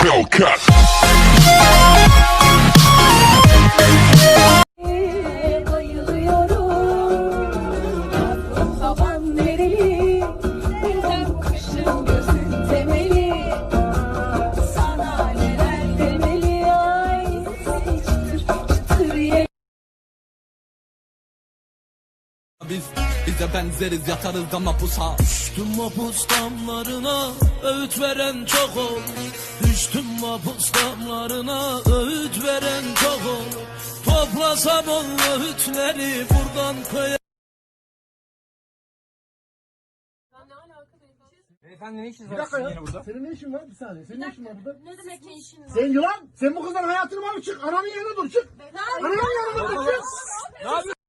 Hellcat. Biz bize benzeriz yatarız da mapusa Düştüm mapus damlarına öğüt veren çok ol Düştüm mapus damlarına öğüt veren çok ol Toplasam o öğütleri buradan köye Beyefendi ne işiniz Bir var dakika sizin ya. yine burada? Senin ne işin var? Bir saniye. Senin ne işin var burada? Ne demek ne işin var? Sen yılan. Sen bu kızdan hayatını mı çık? Ananın yanına dur çık. Ananın yanına dur çık. Ne yapıyorsun?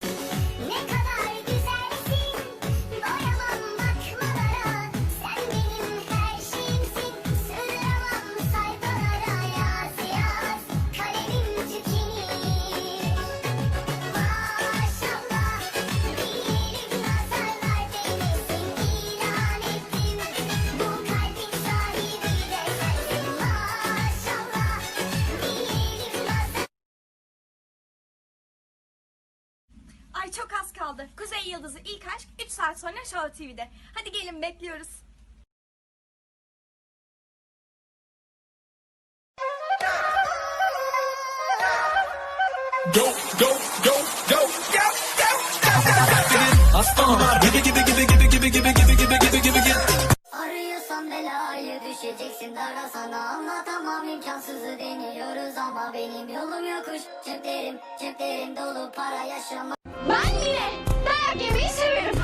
Ay çok az kaldı. Kuzey Yıldızı ilk aşk 3 saat sonra Show TV'de. Hadi gelin bekliyoruz. Aslanım var gibi gibi gibi gibi gibi gibi gibi gibi gibi gibi gibi Arıyorsan belayı düşeceksin dara sana anlatamam imkansızı deniyoruz ama benim yolum yokuş Ceplerim ceplerim dolu para yaşama Ben yine dayak yemeyi severim.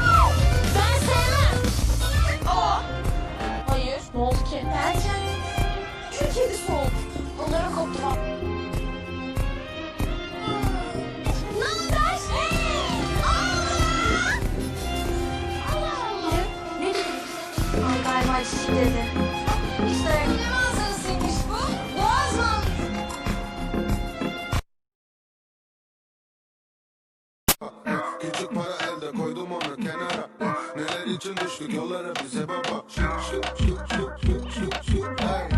Ben sevmem. O. Hayır. Ne oldu ki? Derken. Kül kedisi oldu. Onlara koptu. Ne haber? Ne dedi? Ay galiba çiçek dedi. için düştük yollara bize baba Şık şık şık şık şık şık şık hey.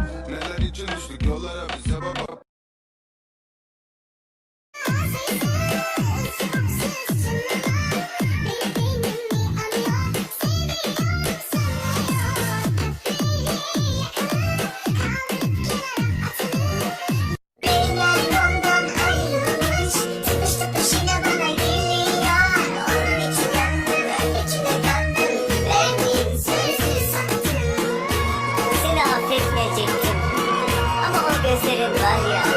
yeah.